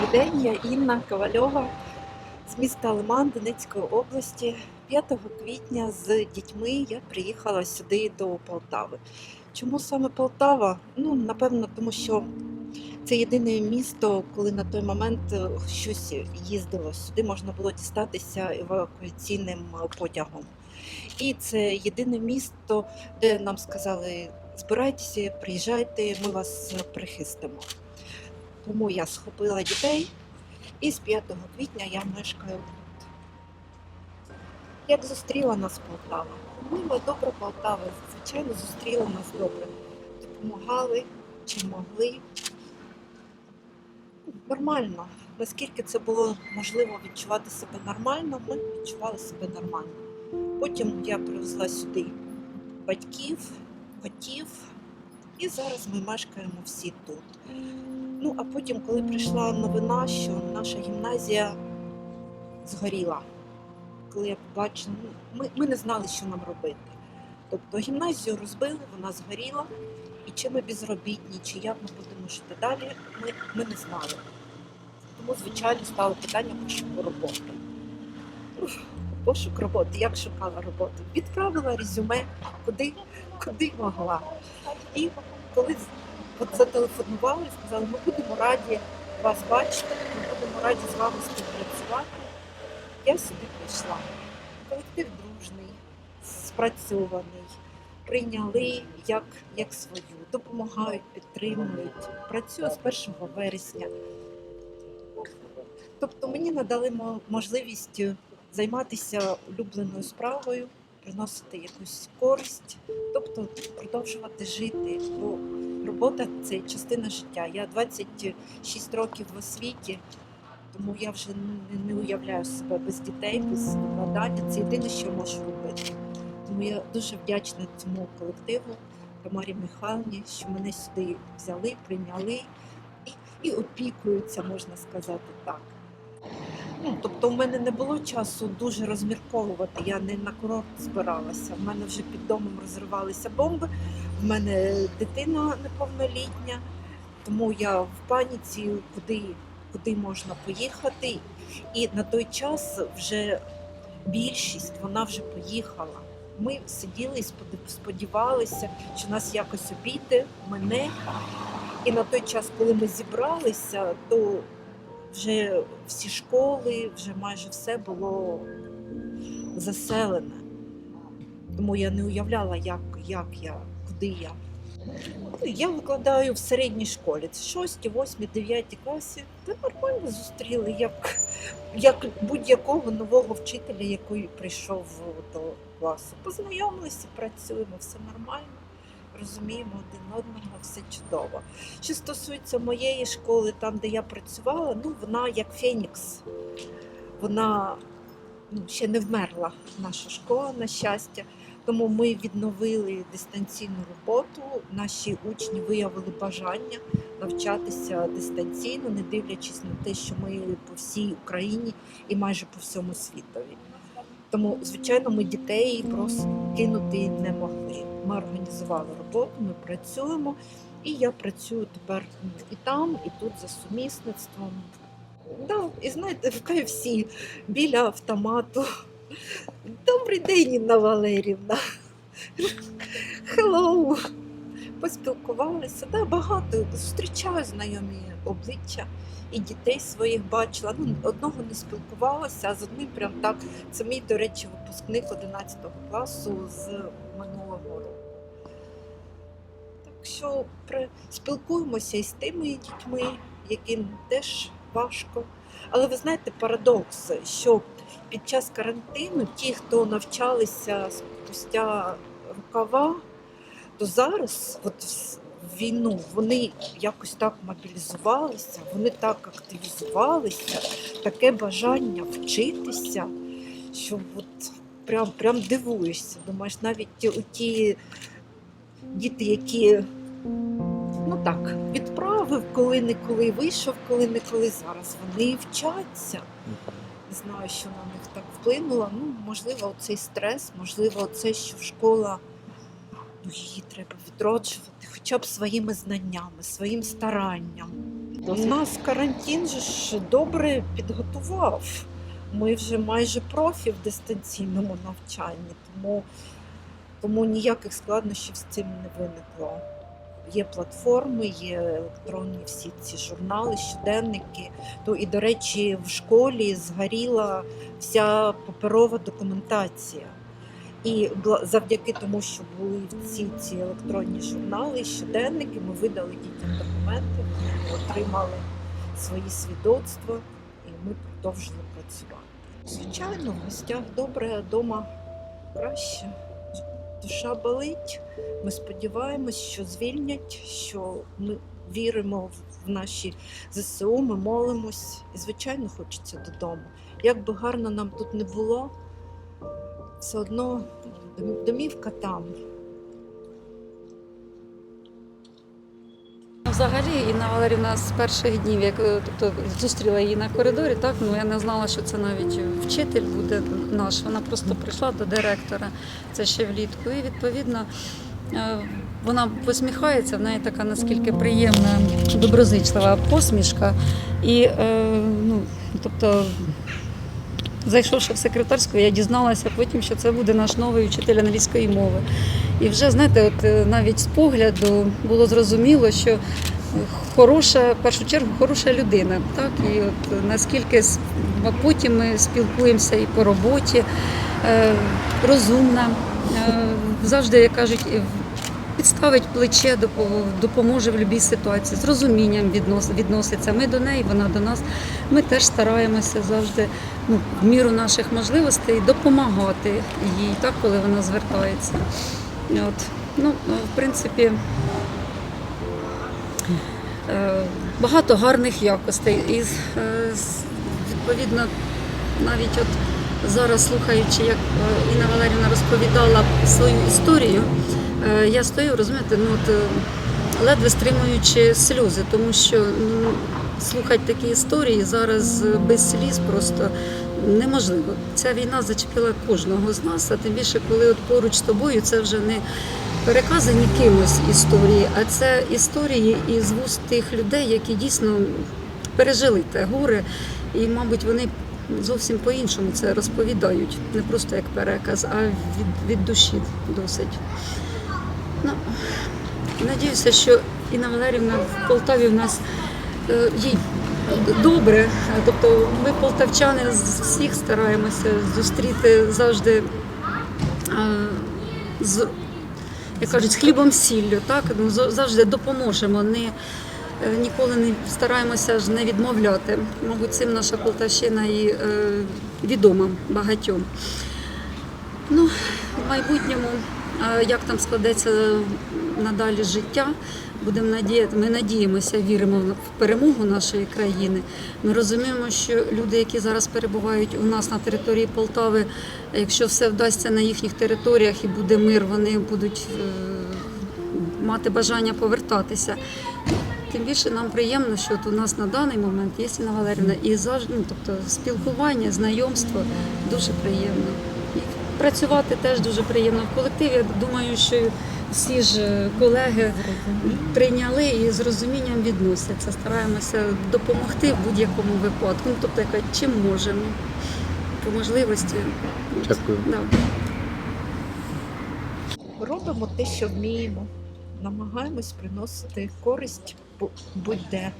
Добрий день, я Інна Ковальова з міста Лиман Донецької області. 5 квітня з дітьми я приїхала сюди до Полтави. Чому саме Полтава? Ну, напевно, тому що це єдине місто, коли на той момент е, щось їздило. Сюди можна було дістатися евакуаційним потягом. І це єдине місто, де нам сказали: збирайтеся, приїжджайте, ми вас прихистимо. Тому я схопила дітей і з 5 квітня я мешкаю тут. Як зустріла нас Полтава? Мила добра Полтава, звичайно, зустріла нас добре. Допомагали, чим могли. Нормально. Наскільки це було можливо відчувати себе нормально, ми відчували себе нормально. Потім я привезла сюди батьків, котів, і зараз ми мешкаємо всі тут. Ну, а потім, коли прийшла новина, що наша гімназія згоріла, коли я побачила, ну, ми, ми не знали, що нам робити. Тобто гімназію розбили, вона згоріла, і чи ми безробітні, чи як ми будемо жити далі, ми, ми не знали. Тому, звичайно, стало питання пошуку роботи. Пошук роботи, як шукала роботу. Відправила резюме, куди, куди могла. І коли зателефонували, сказали, ми будемо раді вас бачити, ми будемо раді з вами співпрацювати. Я сюди прийшла. Колектив дружний, спрацьований, прийняли як, як свою, допомагають, підтримують. Працюю з 1 вересня. Тобто мені надали можливість займатися улюбленою справою, приносити якусь користь, тобто продовжувати жити. Бо робота це частина життя. Я 26 років в освіті, тому я вже не, уявляю себе без дітей, без викладання. Це єдине, що я можу робити. Тому я дуже вдячна цьому колективу, Тамарі Михайлівні, що мене сюди взяли, прийняли і, і опікуються, можна сказати так. Ну, тобто, в мене не було часу дуже розмірковувати. Я не на курорт збиралася. В мене вже під домом розривалися бомби. В мене дитина неповнолітня, тому я в паніці, куди, куди можна поїхати. І на той час вже більшість вона вже поїхала. Ми сиділи і сподівалися, що нас якось обійде мене. І на той час, коли ми зібралися, то вже всі школи, вже майже все було заселене. Тому я не уявляла, як, як я, куди я. Ну, Я викладаю в середній школі. Це 6, 8, 9 класі. Та нормально зустріли, як, як будь-якого нового вчителя, який прийшов до класу. Познайомилися, працюємо, все нормально. Розуміємо один одного, все чудово. Що стосується моєї школи, там, де я працювала, ну вона як Фенікс. Вона ну, ще не вмерла, наша школа, на щастя. Тому ми відновили дистанційну роботу. Наші учні виявили бажання навчатися дистанційно, не дивлячись на те, що ми по всій Україні і майже по всьому світові. Тому, звичайно, ми дітей просто кинути не могли. Ми організували роботу, ми працюємо, і я працюю тепер і там, і тут за сумісництвом. Да, і знаєте, в KFC біля автомату. Добрий день, Інна Валерівна. Hello. Поспілкувалися. Да, багато зустрічаю знайомі обличчя і дітей своїх бачила. Ну, одного не спілкувалася, а з одним прям так. Це мій, до речі, випускник 11 класу з минулого року. Так що спілкуємося і з тими дітьми, яким теж важко. Але ви знаєте, парадокс, що під час карантину ті, хто навчалися спустя рукава, то зараз, от в війну, вони якось так мобілізувалися, вони так активізувалися, таке бажання вчитися, що от прям, прям дивуєшся. Думаєш, навіть ті, ті діти, які ну так, відправив коли-неколи, вийшов коли-неколи зараз, вони вчаться. Не знаю, що на них так вплинуло. Ну, можливо, цей стрес, можливо, це, що школа її треба відроджувати хоча б своїми знаннями, своїм старанням. Нас карантин ж добре підготував. Ми вже майже профі в дистанційному навчанні, тому, тому ніяких складнощів з цим не виникло. Є платформи, є електронні всі ці журнали, щоденники. То і, до речі, в школі згоріла вся паперова документація. І завдяки тому, що були всі ці електронні журнали, щоденники, ми видали дітям документи, вони отримали свої свідоцтва, і ми продовжили працювати. Звичайно, в гостях добре, а вдома краще. Душа болить. Ми сподіваємось, що звільнять, що ми віримо в наші ЗСУ, ми молимось. І, звичайно, хочеться додому. Як би гарно нам тут не було, все одно домівка там. Взагалі, Інна Валерівна з перших днів, як тобто зустріла її на коридорі, так ну я не знала, що це навіть вчитель буде наш. Вона просто прийшла до директора, це ще влітку. І відповідно е, вона посміхається, в неї така наскільки приємна, доброзичлива посмішка. І е, ну, тобто. Зайшовши в секретарську, я дізналася потім, що це буде наш новий вчитель англійської мови. І вже знаєте, от е, навіть з погляду було зрозуміло, що хороша, в першу чергу, хороша людина. Так? І от наскільки потім ми спілкуємося і по роботі, е, розумна, е, завжди, як кажуть, підставить плече, допо- допоможе в будь-якій ситуації, з розумінням віднос, відноситься. Ми до неї, вона до нас. Ми теж стараємося завжди ну, в міру наших можливостей допомагати їй, так, коли вона звертається. От. Ну, в принципі, е, багато гарних якостей. І е, відповідно, навіть от зараз слухаючи, як е, Інна Валерівна розповідала свою історію, е, я стою, розумієте, ну от. е, Ледве стримуючи сльози, тому що ну, слухати такі історії зараз е, без сліз просто неможливо. Ця війна зачепила кожного з нас, а тим більше, коли от поруч з тобою це вже не переказані кимось історії, а це історії із вуст тих людей, які дійсно пережили те горе, і, мабуть, вони зовсім по-іншому це розповідають, не просто як переказ, а від, від душі досить. Ну, надіюся, що Інна Валерівна в Полтаві в нас е, їй добре. Тобто ми, полтавчани, з всіх стараємося зустріти завжди е, з, як кажуть, з хлібом сіллю, так? Ну, завжди допоможемо. Не, е, ніколи не стараємося ж не відмовляти. Мабуть, цим наша Полтавщина і е, відома багатьом. Ну, в майбутньому, як там складеться надалі життя, будемо надіяти. Ми надіємося, віримо в перемогу нашої країни. Ми розуміємо, що люди, які зараз перебувають у нас на території Полтави, якщо все вдасться на їхніх територіях і буде мир, вони будуть е, мати бажання повертатися. Тим більше нам приємно, що от у нас на даний момент є Інна Валерівна, і завжди, ну, тобто спілкування, знайомство дуже приємно. Працювати теж дуже приємно в колективі. Я думаю, що всі ж е, колеги прийняли і з розумінням відносяться. Стараємося допомогти в будь-якому випадку. Ну, тобто, яка чим можемо по можливості. Дякую. Да. Робимо те, що вміємо. Намагаємось приносити користь будь-де.